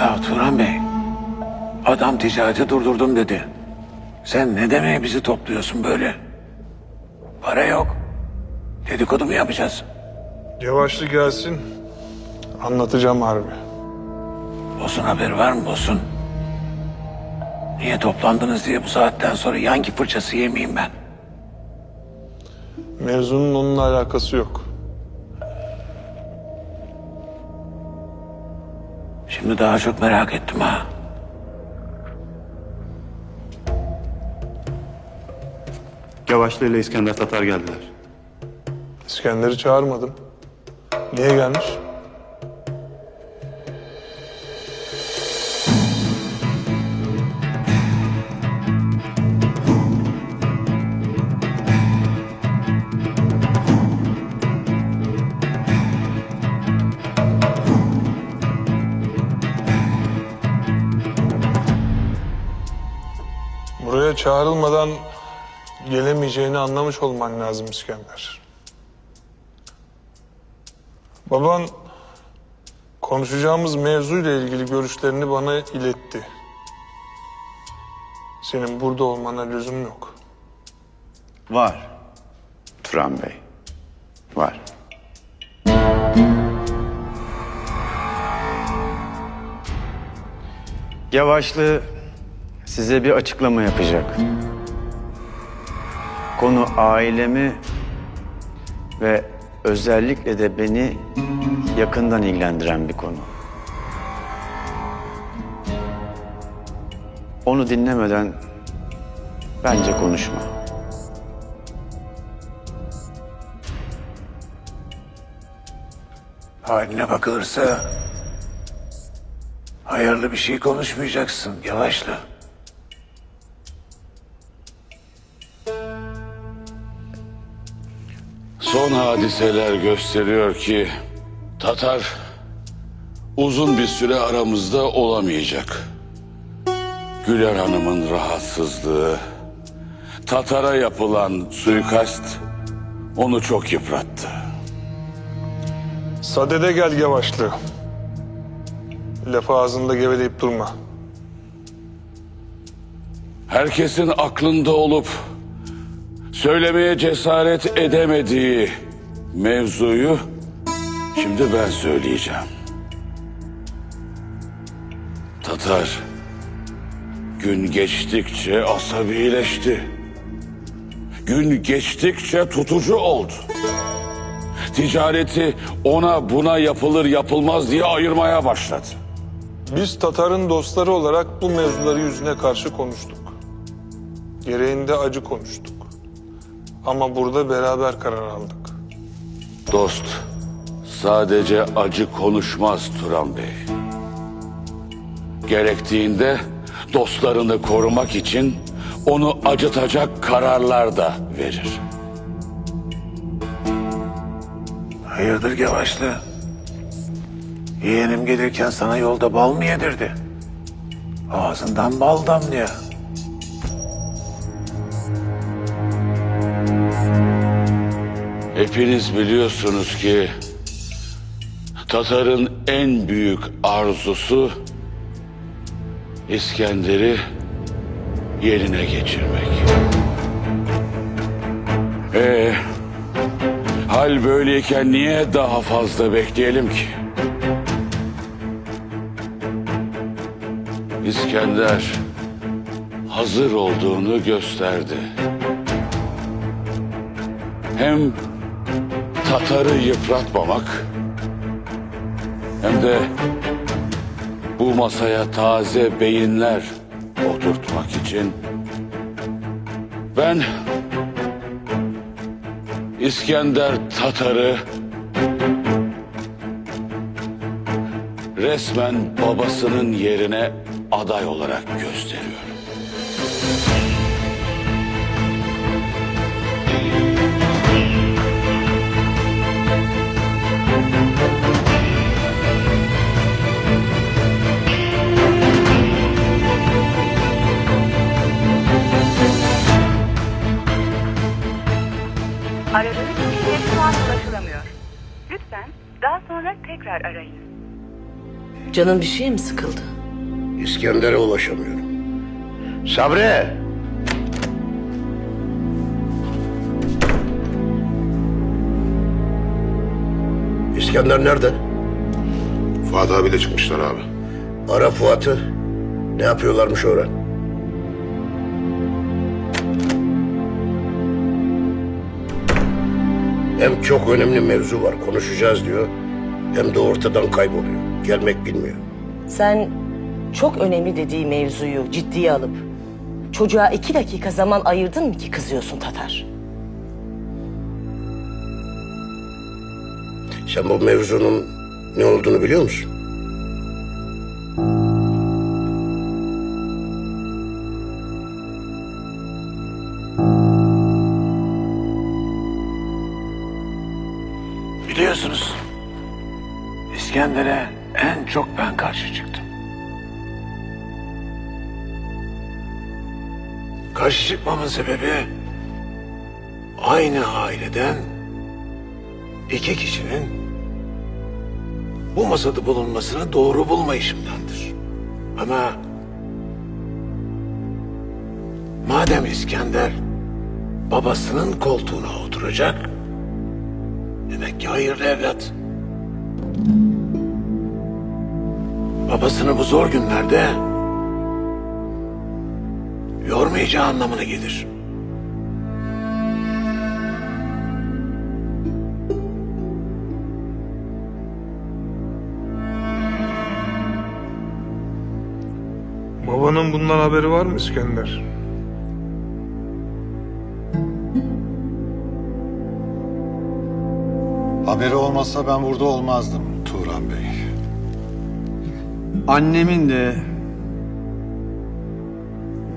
Ya Turan Bey, adam ticareti durdurdum dedi. Sen ne demeye bizi topluyorsun böyle? Para yok. Dedikodu mu yapacağız? Yavaşlı gelsin. Anlatacağım harbi. Bosun haber var mı Bosun? Niye toplandınız diye bu saatten sonra yanki fırçası yemeyeyim ben. Mevzunun onunla alakası yok. Şimdi daha çok merak ettim ha. Yavaşlı ile İskender Tatar geldiler. İskender'i çağırmadım. Niye gelmiş? Buraya çağrılmadan gelemeyeceğini anlamış olman lazım İskender. Baban konuşacağımız mevzuyla ilgili görüşlerini bana iletti. Senin burada olmana lüzum yok. Var. Turan Bey. Var. Yavaşlı size bir açıklama yapacak. Konu ailemi ve özellikle de beni yakından ilgilendiren bir konu. Onu dinlemeden bence konuşma. Haline bakılırsa hayırlı bir şey konuşmayacaksın yavaşla. Son hadiseler gösteriyor ki Tatar uzun bir süre aramızda olamayacak. Güler Hanım'ın rahatsızlığı, Tatar'a yapılan suikast onu çok yıprattı. Sadede gel yavaşlı. Lafı ağzında geveleyip durma. Herkesin aklında olup söylemeye cesaret edemediği mevzuyu şimdi ben söyleyeceğim. Tatar gün geçtikçe asabileşti. Gün geçtikçe tutucu oldu. Ticareti ona buna yapılır yapılmaz diye ayırmaya başladı. Biz Tatar'ın dostları olarak bu mevzuları yüzüne karşı konuştuk. Gereğinde acı konuştuk. Ama burada beraber karar aldık. Dost sadece acı konuşmaz Turan Bey. Gerektiğinde dostlarını korumak için onu acıtacak kararlar da verir. Hayırdır yavaşla? Yeğenim gelirken sana yolda bal mı yedirdi? Ağzından bal damlıyor. Hepiniz biliyorsunuz ki Tatar'ın en büyük arzusu İskender'i yerine geçirmek. Ee, hal böyleyken niye daha fazla bekleyelim ki? İskender hazır olduğunu gösterdi. Hem Tatar'ı yıpratmamak hem de bu masaya taze beyinler oturtmak için ben İskender Tatar'ı resmen babasının yerine aday olarak gösteriyorum. Daha sonra tekrar arayın. Canın bir şeye mi sıkıldı? İskender'e ulaşamıyorum. Sabri! İskender nerede? Fuat abiyle çıkmışlar abi. Ara Fuat'ı. Ne yapıyorlarmış öğren. Hem çok önemli mevzu var konuşacağız diyor. Hem de ortadan kayboluyor. Gelmek bilmiyor. Sen çok önemli dediği mevzuyu ciddiye alıp çocuğa iki dakika zaman ayırdın mı ki kızıyorsun Tatar? Sen bu mevzunun ne olduğunu biliyor musun? Biliyorsunuz İskender'e en çok ben karşı çıktım. Karşı çıkmamın sebebi aynı aileden iki kişinin bu masada bulunmasını doğru bulmayışımdandır. Ama madem İskender babasının koltuğuna oturacak, Demek ki hayırlı evlat. Babasını bu zor günlerde yormayacağı anlamına gelir. Babanın bundan haberi var mı İskender? Haberi olmazsa ben burada olmazdım Turan Bey. Annemin de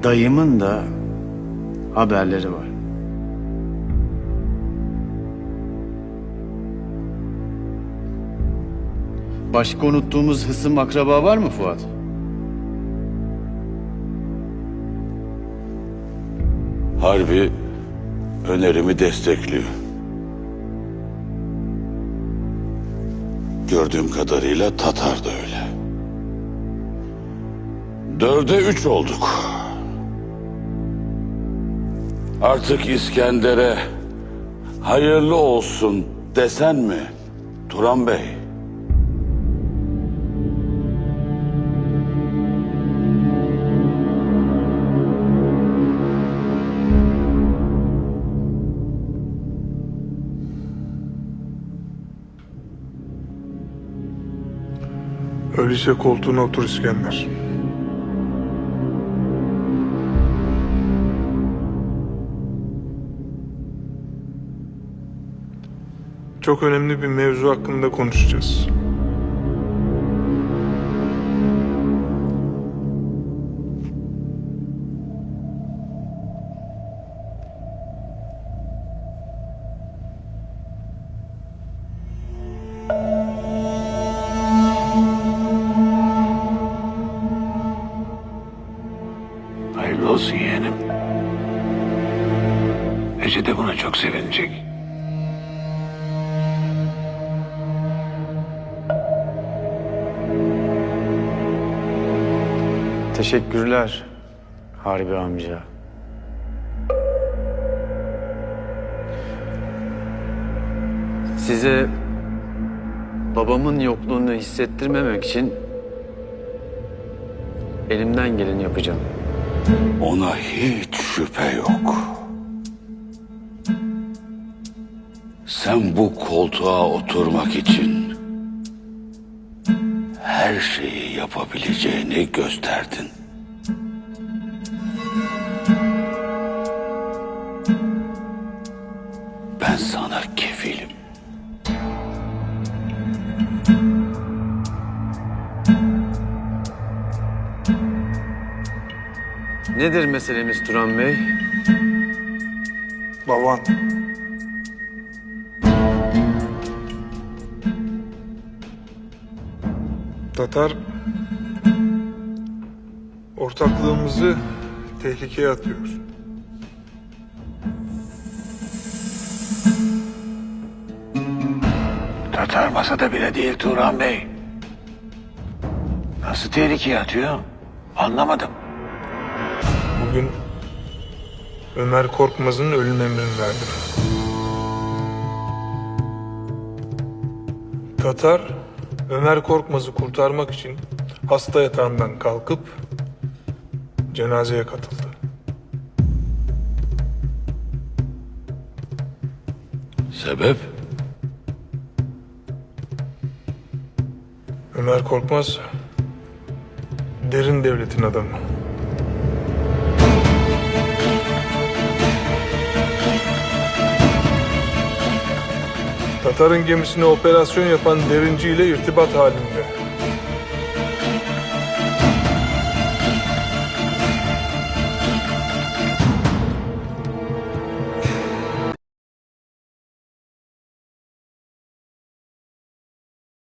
dayımın da haberleri var. Başka unuttuğumuz hısım akraba var mı Fuat? Harbi önerimi destekliyor. Gördüğüm kadarıyla Tatar da öyle. Dörde üç olduk. Artık İskender'e hayırlı olsun desen mi Turan Bey? Öyleyse koltuğuna otur İskender. Çok önemli bir mevzu hakkında konuşacağız. Hayırlı olsun yeğenim. Ece de buna çok sevinecek. Teşekkürler Harbi amca. Size babamın yokluğunu hissettirmemek için elimden geleni yapacağım. Ona hiç şüphe yok. Sen bu koltuğa oturmak için her şeyi yapabileceğini gösterdin. Nedir meselemiz Turan Bey? Baban. Tatar ortaklığımızı tehlikeye atıyor. Tatar masada bile değil Turan Bey. Nasıl tehlikeye atıyor? Anlamadım. Bugün Ömer Korkmaz'ın ölüm emrini verdim. Tatar Ömer Korkmaz'ı kurtarmak için hasta yatağından kalkıp cenazeye katıldı. Sebep? Ömer Korkmaz derin devletin adamı. Tatar'ın gemisine operasyon yapan derinciyle irtibat halinde.